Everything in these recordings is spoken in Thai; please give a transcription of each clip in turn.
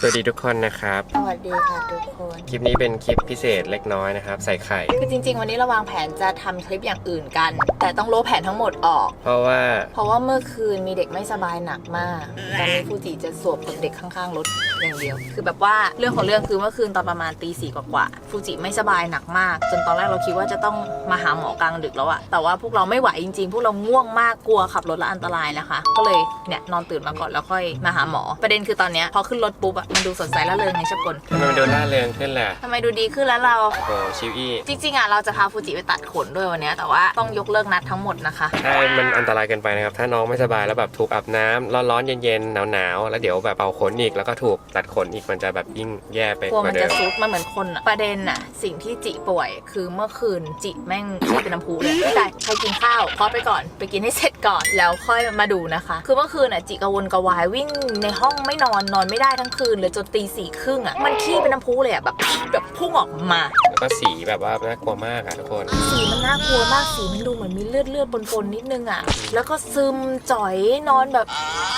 สวัสดีทุกคนนะครับ สวัสดีค่ะทุกคน คลิปนี้เป็นคลิปพิเศษเล็กน้อยนะครับ ใส่ไข่ คือจริง ๆ วันนี้เราวางแผนจะทำคลิปอย่างอื่นกัน แต่ต้องโละแผนทั้งหมดออก เพราะว่าเพราะว่าเมื่อคืนมีเด็กไม่สบายหนักมากตอนนี้ฟูจิจะสวบกับเด็กข้างๆรถอย่างเดียว คือแบบว่าเรื่องของเรื่องคือเมื่อคืนตอนประมาณตีสี่กว่าๆฟูจิไม่สบายหนักมาก จนตอนแรกเราคิดว่าจะต้องมาหาหมอกลางดึกแล้วอะแต่ว่าพวกเราไม่ไหวจริงๆ พวกเราง่วงมากกลัวขับรถแล้วอันตรายนะคะ ก็เลยเนี่ยนอนตื่นมาก่อนแล้วค่อยมาหาหมอ ประเด็นคือตอนเนี้ยพอขึ้นรถปุ๊บอะมันดูสดใสร่าเริงไงชอบกลทำไมมันดูล่าเริงขึ้นแหละทำไมดูดีขึ้นแล้วเรา โอ้ชิวอี้จริงๆอะเราจะพาฟูจิไปตัดขนด้วยวันเนี้ยแต่ว่าต้องยกเลิกนัดทั้งหมดนะคะ ใช่มันอันตรายเกินไปนะครับ ถ้าน้องไม่สบายแล้วแบบถูกอาบน้ำร้อนๆเย็นๆหนาวๆแล้วเดี๋ยวแบบเอาขนอีกแล้วก็ถูกตัดขนอีกมันจะแบบยิ่งแย่ไปกลัวกมัว่านเดิจะมซุดมาเหมือนคนอะประเด็นอะสิ่งที่จิป่วยคือเมื่อคืนจิแม่งขี้เป็นน้ำพุเลยไม่ได้ใครกินข้าวพอดไปก่อน ไปกินให้เสร็จก่อนแล้วค่อยมาดูนะคะ คือเมื่อคืนอะจิกระวนกระวายวิ่งในห้องไม่นอนนอนไม่ได้ทั้งคืนเลยจนตีสี่ครึ่งอะมันขี้เป็นน้ำพุเลยอะแบบแบบพุ่งออกมา แล้วก็สีแบบว่าน่ากลัวมากอะทุกคน สีมันน่ากลัวมากสีมันดูเหมือนมีเลือดเลือดปนๆนิดนึงอะแล้วก็ซึมจ่อยนอนแบบ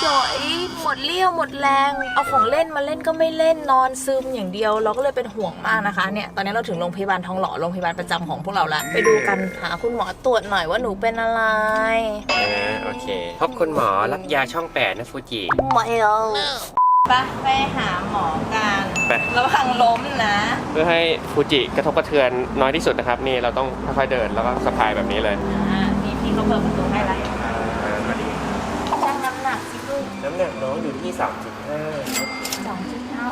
จ่อยหมดเลี้ยวหมดแรง เอาของเล่นมาเล่นก็ไม่เล่นนอนซึมอย่างเดียว เราก็เลยเป็นห่วงมากนะคะเนี่ยตอนนี้เราถึงโรงพยาบาลทองหล่อโรงพยาบาลประจำของพวกเราแล้วไปดูกันหาคุณหมอตรวจหน่อยว่าหนูเป็นอะไรนะโอเค พบคุณหมอรับยาช่องแปดนะฟูจิ หมอเอล ไปไปหาหมอกันไประวังล้มนะ เพื่อให้ฟูจิกระทบกระเทือนน้อยที่สุดนะครับ นี่เราต้องค่อยๆเดินแล้วก็สะพายแบบนี้เลยอ่านี่พี่เขาเปิดประตูให้แล้วอ่ามาดีชั่งน้ำหนักสิลูกน้ำหนักน้องอยู่ที่ 3.5 สองจุดห้า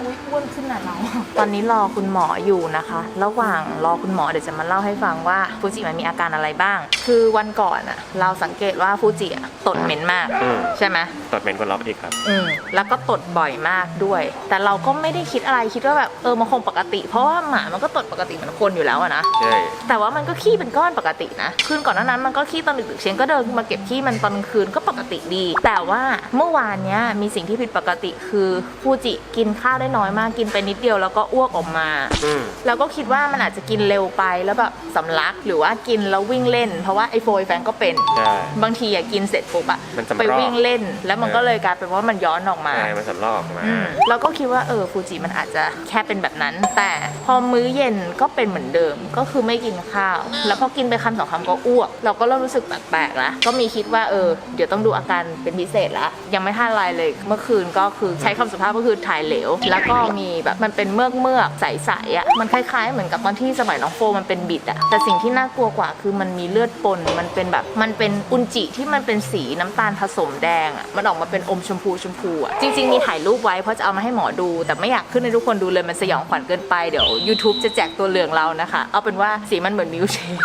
อุ้ยอ้วนขึ้นอะเราตอนนี้รอคุณหมออยู่นะคะ ระหว่างรอคุณหมอเดี๋ยวจะมาเล่าให้ฟังว่าฟูจิมันมีอาการอะไรบ้าง คือวันก่อนอะเราสังเกตว่าฟูจิอะตดเหม็นมาก อืม ใช่ไหม ตดเหม็นกว่าล็อกอีกครับ อืมแล้วก็ตดบ่อยมากด้วย แต่เราก็ไม่ได้คิดอะไรคิดว่าแบบเออมันคงปกติ เพราะว่าหมามันก็ตดปกติเหมือนคนอยู่แล้วอะนะใช่ แต่ว่ามันก็ขี้เป็นก้อนปกตินะคืนก่อนหน้านั้นมันก็ขี้ตอนดึกๆเชนก็เดินมาเก็บขี้มันตอนกลางคืนก็ปกติดี แต่ว่าเมื่อวานเนี้ยมีสิ่งที่ผิดปกติคือฟูจิกินข้าวได้น้อยมากกินไปนิดเดียวแล้วก็อ้วกออกมา อืมเราก็คิดว่ามันอาจจะกินเร็วไปแล้วแบบสำลักหรือว่ากินแล้ววิ่งเล่น เพราะว่าไอโฟยแฟนก็เป็น ใช่ บางทีอะกินเสร็จปุ๊บอะมันสำรอก ไปวิ่งเล่น แล้วมันก็เลยกลายเป็นว่ามันย้อนออกมา ใช่มันสำลอกออกมา อืมเราก็คิดว่าเออฟูจิมันอาจจะแค่เป็นแบบนั้น แต่พอมื้อเย็นก็เป็นเหมือนเดิมก็คือไม่กินข้าว แล้วพอกินไปคำสองคำก็อ้วก เราก็เริ่มรู้สึกแปลกๆแล้วก็มีคิดว่าเออเดี๋ยวต้องดูอาการเป็นพิเศษละยังไม่ทันอะไรเลย เมื่อคืนก็คือใช้คำสุภาพก็คือถ่ายเหลวแล้วก็มีแบบมันเป็นเมือกเมือกใสๆอะมันคล้ายๆ เหมือนกับตอนที่สมัยน้องโฟมันเป็นบิดอะแต่สิ่งที่น่ากลัวกว่าคือมันมีเลือดปนมันเป็นแบบ มันเป็นอุนจิที่มันเป็นสีน้ำตาลผสมแดงอะมันออกมาเป็นอมชมพูชมพูอะจริง ๆ มีถ่ายรูปไว้เพราะจะเอามาให้หมอดู แต่ไม่อยากขึ้นให้ทุกคนดูเลยมันสยองขวัญเกินไปเดี๋ยว YouTube จะแจกตัวเหลืองเรานะคะ เอาเป็นว่าสีมันเหมือนมิลค์เชค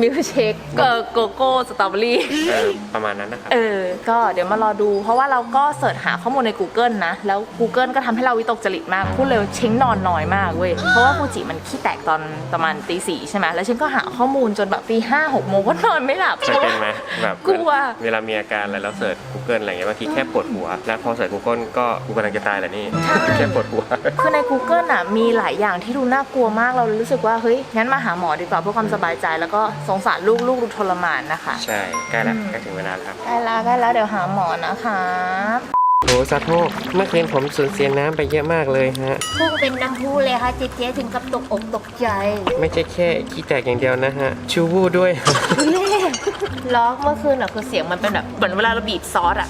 มิลค์เชคเกอร์โกโก้สตรอเบอรี่ เออประมาณนั้นนะครับ เออ ก็เดี๋ยวมารอดู เพราะว่าเราก็เสิร์ชหาข้อมูลใน Google นะ แล้ว Google ก็ทำให้เราวิตกจริตมาก พูดเลยเช้งนอนน้อยมากเว้ย เพราะว่าฟูจิมันขี้แตกตอนประมาณตีสี่ใช่ไหมแล้วเช้งก็หาข้อมูลจนแบบตีห้าหกโมงก็นอนไม่หลับเคยเป็นไหมแบบกลัว เวลามีอาการอะไรแล้วเสิร์ช Google อะไรเงี้ยบางทีแค่ปวดหัว แล้วพอเสิร์ช Google ก็กูกำลังจะตายแหละนี่ใช่แค่ปวดหัว คือใน Google อะมีหลายอย่างที่ดูน่ากลัวมากเราเลยรู้สึกว่าเฮ้ยงั้นมาหาหมอดีกว่าเพื่อความสบายใจ แล้วก็สงสารลูกลูกดูทรมานนะคะใช่ใกล้แล้วอืมใกล้ถึงเวลาแล้วครับ ใกล้แล้วใกล้แล้วเดี๋ยวหาหมอนะคะ โหสะโพกเมื่อคืนผมสูญเสียน้ำไปเยอะมากเลยฮะ พุ่งเป็นน้ำพุเลยค่ะเจ๊เจ๊ถึงกับตกอกตกใจไม่ใช่แค่ขี้แตกอย่างเดียวนะฮะ ชูวูด้วยล็อกเมื่อคืนอะคือเสียงมันเป็นแบบเหมือนเวลาเราบีบซอสอะ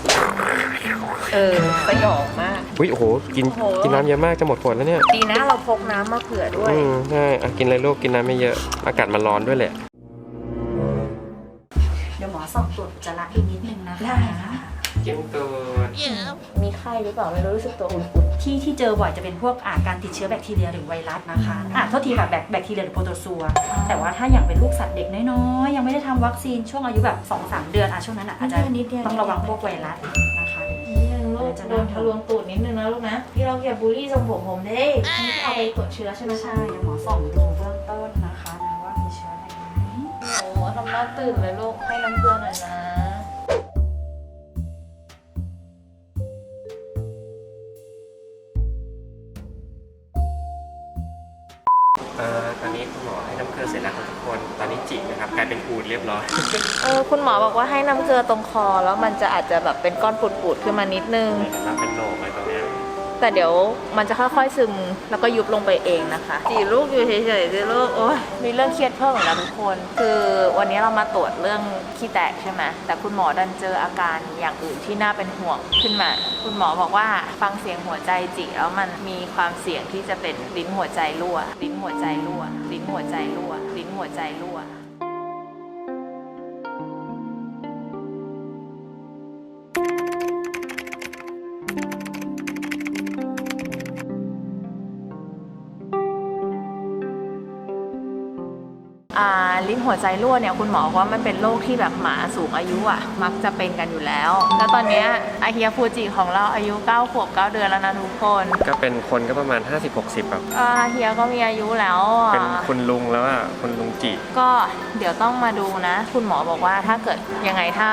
เออสยองมาก อุ้ยโอ้โหกินโอ้โห กินน้ำเยอะมากจะหมดขวดแล้วเนี่ย ดีนะเราพกน้ำมาเผื่อด้วย อืมใช่อะกินเลยลูกกินน้ำไม่เยอะ อากาศมันร้อนด้วยแหละ ข้หรือเปล่าไม่รู้รู้สึกตัวอุ่นที่ที่เจอบ่อยจะเป็นพวกอาการติดเชื้อแบคทีเรียหรือไวรัสนะคะอะโทษทีค่ะแบคแบคทีเรียหรือโปรโตซัว แต่ว่าถ้าอย่างเป็นลูกสัตว์เด็กน้อยๆยังไม่ได้ทำวัคซีนช่วงอายุแบบ2-3เดือนอะช่วงนั้นอะอาจจะต้องระวังพวกไวรัสนะคะๆนิดนึงลูกโดนทะลวงตูดนิดนึงนะลูกนะ พี่เราอย่าบูลลี่ทรงผมผมเด้นี่เอาไปตรวจเชื้อใช่ไหมใช่เดี๋ยวหมอส่องดูเบื้องต้นนะคะนะว่ามีเชื้ออะไรไหม โอ้ทำหน้าตื่นเลยลูกให้น้ำเกลือหน่อยนะ เอ่อตอนนี้คุณหมอให้น้ำเกลือเสร็จแล้วครับทุกคน ตอนนี้จิกนะครับกลายเป็นปูดเรียบร้อย เออคุณหมอบอกว่าให้น้ำเกลือตรงคอ แล้วมันจะอาจจะแบบเป็นก้อนปูดๆขึ้นมานิดนึง เห็นว่าเป็นโหนกอะไรตรงเนี้ย แต่เดี๋ยวมันจะค่อยๆซึมแล้วก็ยุบลงไปเองนะคะจีลูกอยู่เฉยๆสิลูกโอ้ยมีเรื่องเครียดเพิ่มอีกแล้วทุกคน คือวันนี้เรามาตรวจเรื่องขี้แตกใช่ไหมแต่คุณหมอดันเจออาการอย่างอื่นที่น่าเป็นห่วงขึ้นมา คุณหมอบอกว่าฟังเสียงหัวใจจีแล้วมันมีความเสี่ยงที่จะเป็นลิ้นหัวใจรั่วลิ้นหัวใจรั่วลิ้นหัวใจรั่วลิ้นหัวใจรั่ว ลิ้นหัวใจรั่วเนี่ยคุณหมอบอกว่ามันเป็นโรคที่แบบหมาสูงอายุอะ มักจะเป็นกันอยู่แล้ว แล้วตอนเนี้ยอาเฮียฟูจิของเราอายุ9ขวบ9เดือนแล้วนะทุกคนก็เป็นคนก็ประมาณ 50-60แบบอ่าเฮียก็มีอายุแล้วอะเป็นคุณลุงแล้วอะคุณลุงจีก็เดี๋ยวต้องมาดูนะ คุณหมอบอกว่าถ้าเกิดยังไงถ้า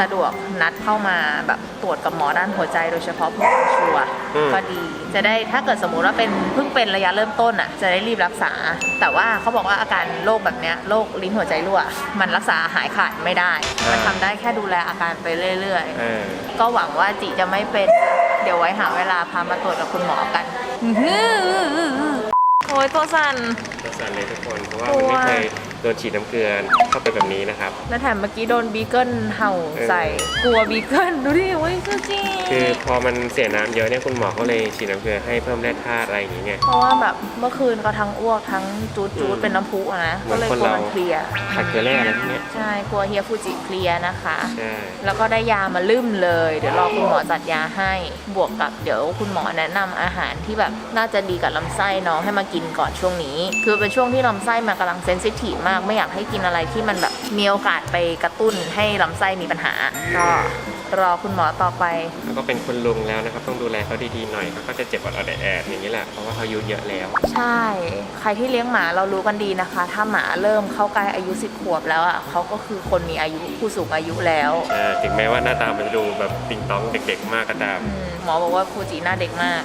สะดวกนัดเข้ามาแบบตรวจกับหมอด้านหัวใจโดยเฉพาะเพื่อความชัวร์อืม ก็ดี จะได้ถ้าเกิดสมมุติว่าเป็นเพิ่งเป็นระยะเริ่มต้นอะจะได้รีบรักษา แต่ว่าเขาบอกว่าอาการโรคแบบเนี้ยโรคลิ้นหัวใจรั่ว มันรักษาหายขาดไม่ได้ มันทำได้แค่ดูแลอาการไปเรื่อยเออๆก็หวังว่าจิจะไม่เป็น เดี๋ยวไว้หาเวลาพามาตรวจกับคุณหมอกันโอ้ยตัวสั่น ตัวสั่นเลยทุกคนเพราะว่าตัวมันไม่เคยโดนฉีดน้ำเกลือเข้าไปแบบนี้นะครับ แล้วแถมเมื่อกี้โดนบีเกิลเห่าใส่ กลัวบีเกิลดูดิเว้ยคือจริงคือพอมันเสียน้ำเยอะเนี่ยคุณหมอก็เลยฉีดน้ำเกลือให้เพิ่มแร่ธาตุอะไรอย่างเงี้ยเพราะว่าแบบเมื่อคืนเขาทั้งอ้วกทั้งจูดจูดอืมเป็นน้ำพุอะนะเหมืก็อนเลยคนกลัวเรามันเพลียขาดเกลือแร่อะไรพวกเนี้ยใช่กลัวเฮียฟูจิเพลียนะคะใช่แล้วก็ได้ยามาลืมเลย เดี๋ยวรอคุณหมอจัดยาให้บวกกับเดี๋ยวคุณหมอแนะนำอาหารที่แบบน่าจะดีกับลำไส้น้องให้มากินก่อนช่วงนี้ คือเป็นช่วงที่ลำไส้มันกำลังเซนซิทีฟมาก ไม่อยากให้กินอะไรที่มันแบบมีโอกาสไปกระตุ้นให้ลำไส้มีปัญหา ก็รอคุณหมอต่อไป แล้วก็เป็นคุณลุงแล้วนะครับ ต้องดูแลเขาดีๆหน่อยเขาก็จะเจ็บออดๆแอดๆอย่างนี้แหละ เพราะว่าเขาอายุเยอะแล้ว ใช่ ใครที่เลี้ยงหมาเรารู้กันดีนะคะ ถ้าหมาเริ่มเข้าใกล้อายุ10ขวบแล้วอะเขาก็คือคนมีอายุผู้สูงอายุแล้วใช่ถึงแม้ว่าหน้าตามันจะดูแบบติงต้องเด็กๆ มากก็ตามอืมหมอบอกว่าฟูจิหน้าเด็กมาก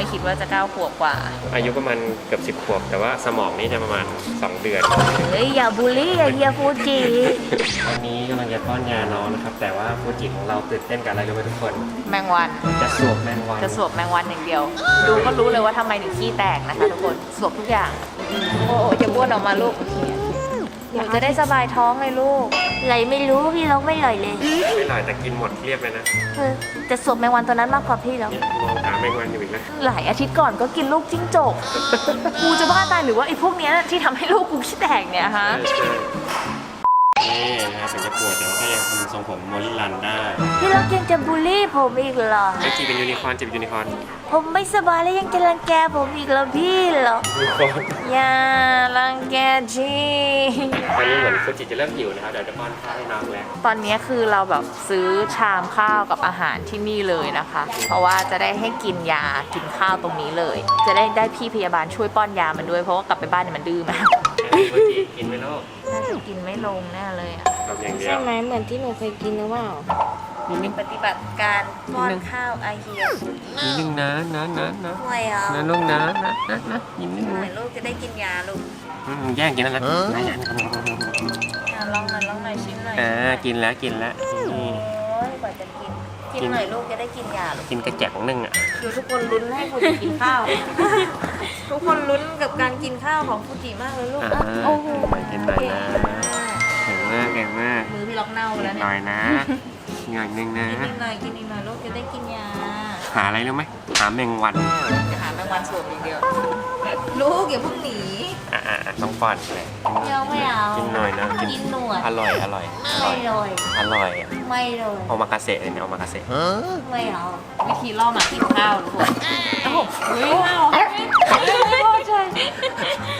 ไม่คิดว่าจะเก้าขวบกว่า อายุประมาณเกือบ10ขวบ แต่ว่าสมองนี่จะประมาณ 2 เดือน เฮ้ยอย่าบูลลี่อย่าเฮียฟูจิวันนี้กำลังจะป้อนยาน้องนะครับ แต่ว่าฟูจิของเราตื่นเต้นกับอะไรรู้ไหมทุกคน แมงวัน จะสวมแมงวัน จะสวบแมงวันอย่างเดียว ดูก็รู้เลยว่าทำไมถึงขี้แตกนะคะทุกคนสวบทุกอย่าง โอ้โหจะบ้วนออกมาลูกหนูจะได้สบายท้องเลยลูก ไหลไม่รู้พี่ล็อกไม่ไหลเลยไม่หลายแต่กินหมดเรียบเลยนะเออแต่สวมแมงวันตัวนั้นมากกว่าพี่แล้วมองหาแมงวันอยู่อีกนะหลายอาทิตย์ก่อนก็กินลูกจิ้งจก กูจะบ้าตายหรือว่าไอ้พวกเนี้ยที่ทำให้ลูกกูขี้แตกเนี่ยฮะ นี่นะครับถึงจะปวดแต่ว่าก็ยังทำทรงผมโมลิลันได้พี่ล็อกยังจะบูลลี่ผมอีกเหรอไอจีเป็นยูนิคอร์นจีเป็นยูนิคอร์นผมไม่สบายแล้วยังจะรังแกผมอีกเหรอพี่เหรอ ยูนิคอร์นอย่ารังแกจีตอนนี้เหมือนฟูจิจะเริ่มหิวนะครับเดี๋ยวจะป้อนข้าวให้น้องแล้วตอนนี้คือเราแบบซื้อชามข้าวกับอาหารที่นี่เลยนะคะ เพราะว่าจะได้ให้กินยากินข้าวตรงนี้เลย จะได้ได้พี่พยาบาลช่วยป้อนยามันด้วยเพราะว่ากลับไปบ้านเนี่ยมันดื้อมาก กินไหมลูกน่าจะกินไม่ลงแน่เลยอะทำอย่างเดียใช่วไหมเหมือนที่หนูเคยกินหรือเปล่าเป็นปฏิบัติการป้อนข้าวอาเฮียนิดนึงนะนะนะนะไม่เอนะลูกนะนะนะนะนิดนึงเหมือนะนลูกจะได้กินยาลูกอืมแย่งกินแล้วนะอะลองหน่อยลองหน่อยชิ้นหน่อยอ่ากินแล้วกินแล้วนี่ โอ้ยกว่าจะกิน กินหน่อยลูกจะได้กินยาลูกกินกระแจกนึงอะดูทุกคนลุ้นให้ฟูจิกินข้าว ทุกคนลุ้นกับการกินข้าวของฟูจิมากเลยลูกอ่าอะโอ้โหกินหน่อยนะเก่งมากเก่งมากมือพี่ล็อกเน่าไปแล้วหเนี่ยน่อยนะหน่อยนึงนะ กินอีกหน่อยกินอีกหน่อยลูกจะได้กินยาหาอะไรรู้ไหมหาแมงวันจะหาแมงวันสวมอย่างเดียว ลูกอย่าเพิ่งหนี อ่าต้องป้อนเลยไม่เอาไม่เอากินหน่อยนะกินหนวดอร่อยอร่อยอร่ไม่อยเลยอร่อยอะไม่เลยโอมากาเสะเลยเนี่ยโอมากาเสะไม่เอาวิธีล่อหมากินข้าวทุกคนโอ้โหเฮ้ยข้าวใช่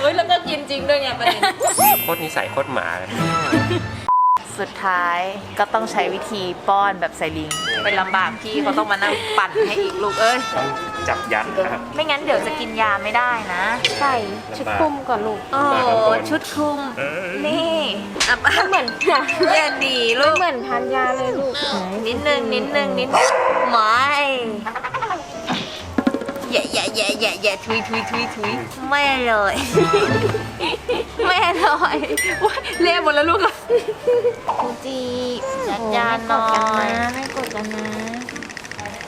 เฮ้ยแล้วก็กินจริงด้วยไงประเด็นโคตรนิสัยโคตรหมาเลย สุดท้ายก็ต้องใช้วิธีป้อนแบบใส่ลิง เป็นลำบากพี่เขาต้องมานั่งปั่นให้อีกลูกเอ้ย ต้องจับยัดครับ ไม่งั้นเดี๋ยวจะกินยาไม่ได้นะ ใส่ชุดคลุมก่อนลูกโอ้ชุดคลุมเอ้ยนี่อะป้าเหมือนอย่าดีลูก เหมือนทานยาเลยลูก นิดนึงนิดนึงนิดนึงไม่ อย่าอย่าอย่าอย่าอย่าทุยทุยทุยทุยไม่เลยไม่อร่อยอุ๊ยเละหมดแล้วลูกอะฟูจิจัดจานหน่อยไม่กดกันนะ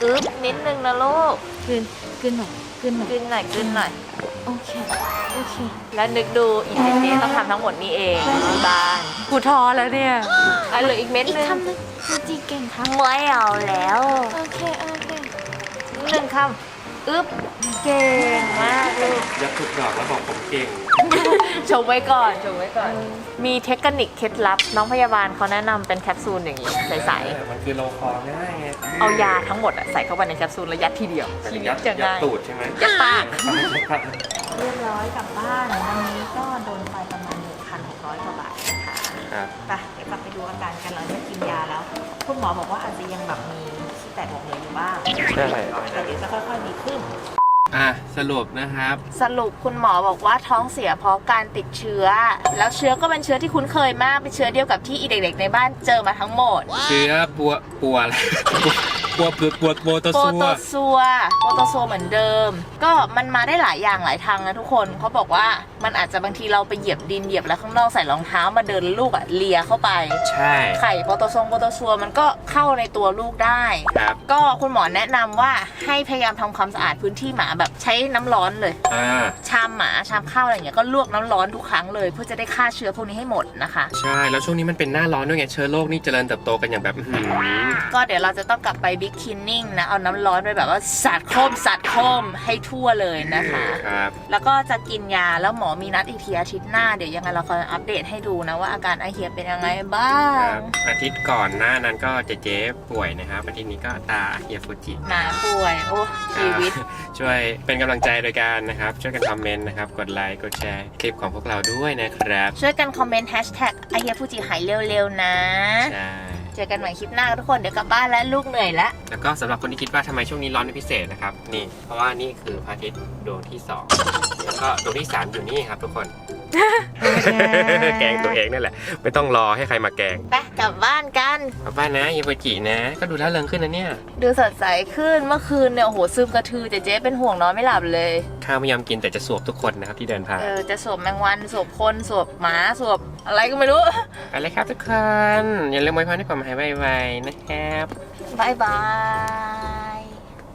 อึ๊บนิดนึงนะลูกกินกินหน่อยกินหน่อยขึ้นหน่อยขึ้นหน่อย โอเค โอเค แล้วนึกดูอีเจเจต้องทำทั้งหมดนี้เองที่บ้านกูท้อแล้วเนี่ยอะเหลืออีกเม็ดอีกนึงคำหนึงฟูจิเก่งครับไม่เอาแล้ว โอเค โอเค หนึ่งคำ อึ๊บเก่งมากลูกยัดทุกดอกแล้วบอกผมเก่ง ชมไว้ก่อนชมไว้ก่อน มีเทคนิคเคล็ดลับ น้องพยาบาลเขาแนะนำเป็นแคปซูลอย่างนี้ใสมันคือโลคอง่ายไงๆเอายาทั้งหมดอะใส่เข้าไปในแคปซูลแล้วยัดทีเดียวชีวิตจะยัดง่ายตูดใช่ไหมยัดปาก เรียบร้อยกลับบ้านวันนี้ก็โดนไปประมาณ1,600กว่าบาทนะคะครับ ไปเดี๋ยวกลับไปดูอาการกันหลังจากกินยาแล้ว คุณหมอบอกว่าอาจจะยังแบบมีขี้ แตกหมองเหลยอยู่บ้างใช่ แต่เดี๋ยวจะค่อยๆดีขึ้น อะสรุปนะครับ สรุปคุณหมอบอกว่าท้องเสียเพราะการติดเชื้อ แล้วเชื้อก็เป็นเชื้อที่คุ้นเคยมาก เป็นเชื้อเดียวกับที่อีเด็กๆในบ้านเจอมาทั้งหมด เชื้อปัวปัวอะไรปัวปัวปัวปัวตัวโปรซัโตว ซัวโปรโตซัวเหมือนเดิม ก็มันมาได้หลายอย่างหลายทางนะทุกคนเขาบอกว่า มันอาจจะบางทีเราไปเหยียบดินเหยียบอะไรข้างนอกใส่รองเท้ามาเดินลูกอะเลียเข้าไป ใช่ ไข่โปรโตซงโปรโตซัวมันก็เข้าในตัวลูกได้ ครับ ก็คุณหมอแนะนำว่าให้พยายามทำความสะอาดพื้นที่หมาแบบใช้น้ำร้อนเลย อ่า ชามหมาชามข้าวอะไรอย่างเงี้ยก็ลวกน้ำร้อนทุกครั้งเลย เพื่อจะได้ฆ่าเชื้อพวกนี้ให้หมดนะคะ ใช่ แล้วช่วงนี้มันเป็นหน้าร้อนด้วยไง เชื้อโรคนี่เจริญเติบโตกันอย่างแบบอื้อหือก็เดี๋ยวเราจะต้องกลับไปบิ๊กคินนิ่งนะเอาน้ำร้อนไปแบบว่าสาดโคมสาดโคมให้ทั่วเลยนะคะ ครับ แล้วก็จะกินยาแล้วหมอมีนัดอีกทีอาทิตย์หน้าเดี๋ยวยังไงเราคอยอัปเดตให้ดูนะว่าอาการไอเฮียเป็นยังไงบ้าคงรับอาทิตย์ก่อนหน้านั้นก็เจเจป่วยนะครับอาทิตย์นี้ก็ตาเฮียฟูจิ หมาป่วย โอ้ชีวิตอ่าช่วยเป็นกำลังใจโดยการนะครับ ช่วยกันคอมเมนต์นะครับ กดไลค์กดแชร์คลิปของพวกเราด้วยนะครับช่วยกันคอมเมนต์แฮชแท็กไอเฮียฟูจิหายเร็วๆนะ ใช่ เจอกันใหม่คลิปหน้าทุกคนเดี๋ยวกลับบ้านแล้วลูกเหนื่อยแล้ว แล้วก็สำหรับคนที่คิดว่าทำไมช่วงนี้ร้อนเป็นพิเศษนะครับนี่เพราะว่านี่คือพระอาทิตย์ดวงที่2แล้วก็ดวงที่3อยู่นี่ครับทุกคน แกล้งตัวเองนั่นแหละ ไม่ต้องรอให้ใครมาแกล้งไปกลับบ้านกัน กลับบ้านนะเฮียฟูจินะ ก็ดูแล้วเริงขึ้นนะเนี่ย ดูสดใสขึ้นเมื่อคืนเนี่ยโอ้โหซึมกระทือเจ๊เจ๊เป็นห่วงนอนไม่หลับเลย ข้าวไม่ยอมกินแต่จะสวบทุกคนนะครับที่เดินผ่าน เออจะสวมแมงวันสวมคนสวมหมาสวมอะไรก็ไม่รู้ไปเลยครับทุกคน อย่าลืมไว้พรให้ผมหายไวๆนะครับ บายบาย